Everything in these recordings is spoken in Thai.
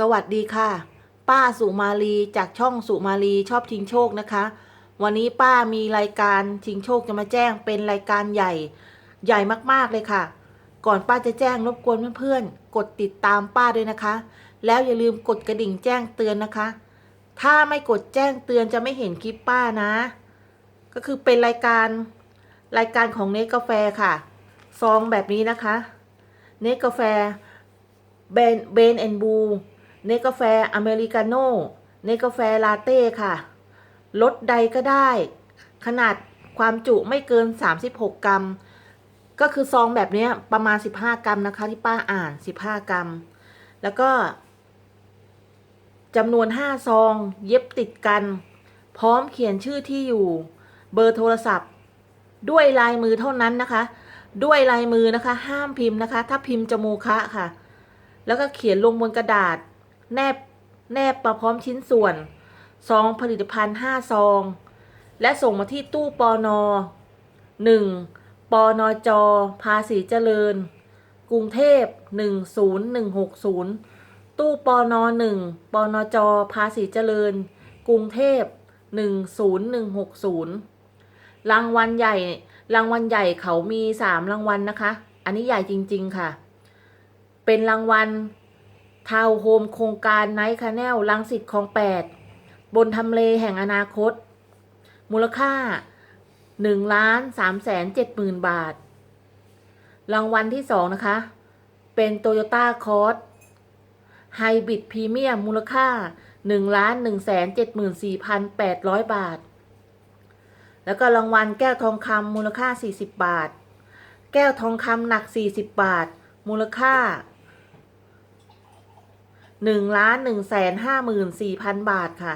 สวัสดีค่ะ ป้าสุมาลีจากช่องสุมาลีชอบชิงโชคนะคะ วันนี้ป้ามีรายการชิงโชคจะมาแจ้งเป็นรายการใหญ่ใหญ่มากๆเลยค่ะ ก่อนป้าจะแจ้งรบกวนเพื่อนๆกดติดตามป้าด้วยนะคะ แล้วอย่าลืมกดกระดิ่งแจ้งเตือนนะคะ ถ้าไม่กดแจ้งเตือนจะไม่เห็นคลิปป้านะ ก็คือเป็นรายการรายการของเนสกาแฟค่ะซองแบบนี้นะคะเนสกาแฟเบนเบนแอนบู เนกาแฟอเมริกาโน่เนกาแฟลาเต้ค่ะรสใดก็ได้ ขนาดความจุไม่เกิน 36 กรัม ก็คือซองแบบนี้ประมาณ 15 กรัมนะคะ ที่ป้าอ่าน 15 กรัม แล้วก็จำนวน 5 ซอง เย็บติดกัน พร้อมเขียนชื่อที่อยู่ เบอร์โทรศัพท์ ด้วยลายมือเท่านั้นนะคะ ด้วยลายมือนะคะ ห้ามพิมพ์นะคะ ถ้าพิมพ์จะโมคะค่ะ แล้วก็เขียนลงบนกระดาษ แนบแนบมาพร้อมชิ้นส่วนซองผลิตภัณฑ์5ซอง และส่งมาที่ตู้ปอนอ1ปอนอจอภาษีเจริญ กรุงเทพ 10160 ตู้ปอนอ1ปอนอจอภาษีเจริญ กรุงเทพ 10160 รางวัลใหญ่ รางวัลใหญ่เขามีสามรางวัลนะคะ อันนี้ใหญ่จริง ๆ ค่ะ เป็นรางวัล ทาวน์โฮมโครงการไนท์คาแนลลังสิตคลองแปดบนทำเลแห่งอนาคต มูลค่า1ล้าน3แสน7หมื่นบาท รางวัลที่สองนะคะ เป็นโตโยต้าคอร์สไฮบริดพรีเมียมมูลค่า1ล้าน1แสน7หมื่น4พัน800บาท แล้วก็รางวัลแก้วทองคำมูลค่า40บาท แก้วทองคำหนัก40บาท มูลค่า หนึ่งล้านหนึ่งแสนห้าหมื่นสี่พันบาทค่ะ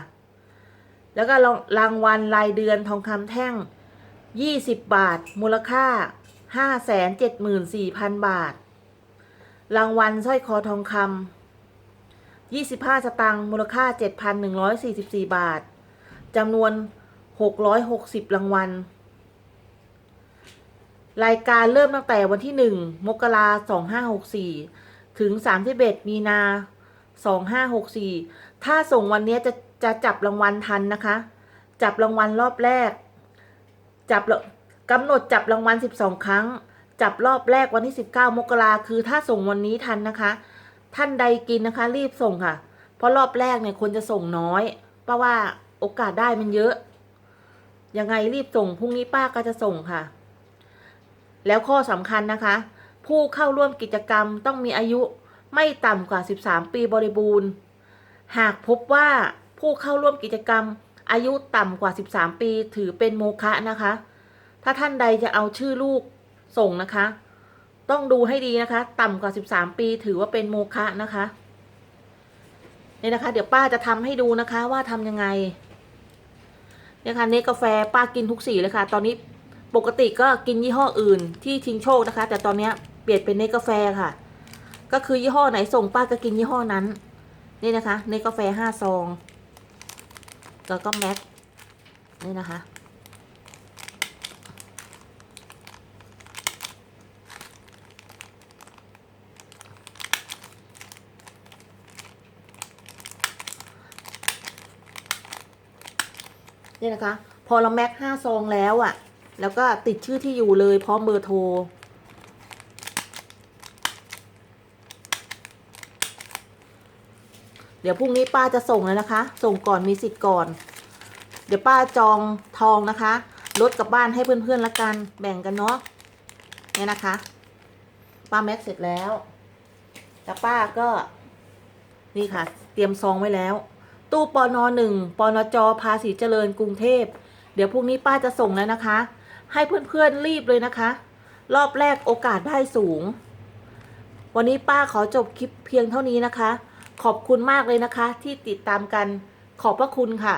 แล้วก็รางวัลรายเดือนทองคำแท่งยี่สิบบาท มูลค่าห้าแสนเจ็ดหมื่นสี่พันบาท รางวัลสร้อยคอทองคำยี่สิบห้าสตังค์มูลค่าเจ็ดพันหนึ่งร้อยสี่สิบสี่บาทจำนวนหกร้อยหกสิบรางวัลรายการเริ่มตั้งแต่วันที่หนึ่งมกราสองห้าหกสี่ถึงสามสิบเอ็ดมีนา 2564ถ้าส่งวันนี้จะจะจับรางวัลทันนะคะ จับรางวัลรอบแรก จับกำหนดจับรางวัล12ครั้ง จับรอบแรกวันที่19มกราคือถ้าส่งวันนี้ทันนะคะ ท่านใดกินนะคะ รีบส่งค่ะ เพราะรอบแรกเนี่ยคนจะส่งน้อย เพราะว่าโอกาสได้มันเยอะ ยังไงรีบส่งพรุ่งนี้ป้าก็จะส่งค่ะ แล้วข้อสำคัญนะคะ ผู้เข้าร่วมกิจกรรมต้องมีอายุ ไม่ต่ำกว่า 13 ปีบริบูรณ์ หากพบว่าผู้เข้าร่วมกิจกรรม อายุต่ำกว่า 13 ปีถือเป็นโมฆะนะคะ ถ้าท่านใดจะเอาชื่อลูกส่งนะคะ ต้องดูให้ดีนะคะ ต่ำกว่า 13 ปีถือว่าเป็นโมฆะนะคะนี่นะคะ เดี๋ยวป้าจะทำให้ดูนะคะว่าทำยังไงเนี่ยค่ะเนกาแฟป้ากินทุกสีเลยค่ะ ตอนนี้ปกติก็กินยี่ห้ออื่นที่ชิงโชคนะคะ แต่ตอนนี้เปลี่ยนเป็นเนกาแฟค่ะ ก็คือยี่ห้อไหนส่งป้าก็กินยี่ห้อนั้น นี่นะคะเนกาแฟห้าซอง แล้วก็แม็กนี่นะคะ นี่นะคะ พอเราแม็กห้าซองแล้วอะ่ะ แล้วก็ติดชื่อที่อยู่เลยพร้อมเบอร์โทร เดี๋ยวพรุ่งนี้ป้าจะส่งเลยนะคะ ส่งก่อนมีสิทธิ์ก่อน เดี๋ยวป้าจองทองนะคะลดกลับบ้านให้เพื่อนๆละกัน แบ่งกันเนาะ เนี่ยนะคะ ป้าแม็กเสร็จแล้วแต่ป้าก็ นี่ค่ะ เตรียมซองไว้แล้ว ตู้ปอนอหนึ่งปอนอจอภาษีเจริญกรุงเทพ เดี๋ยวพรุ่งนี้ป้าจะส่งแล้วนะคะ ให้เพื่อนๆรีบเลยนะคะ รอบแรกโอกาสได้สูง วันนี้ป้าขอจบคลิปเพียงเท่านี้นะคะ ขอบคุณมากเลยนะคะ ที่ติดตามกันขอบพระคุณค่ะ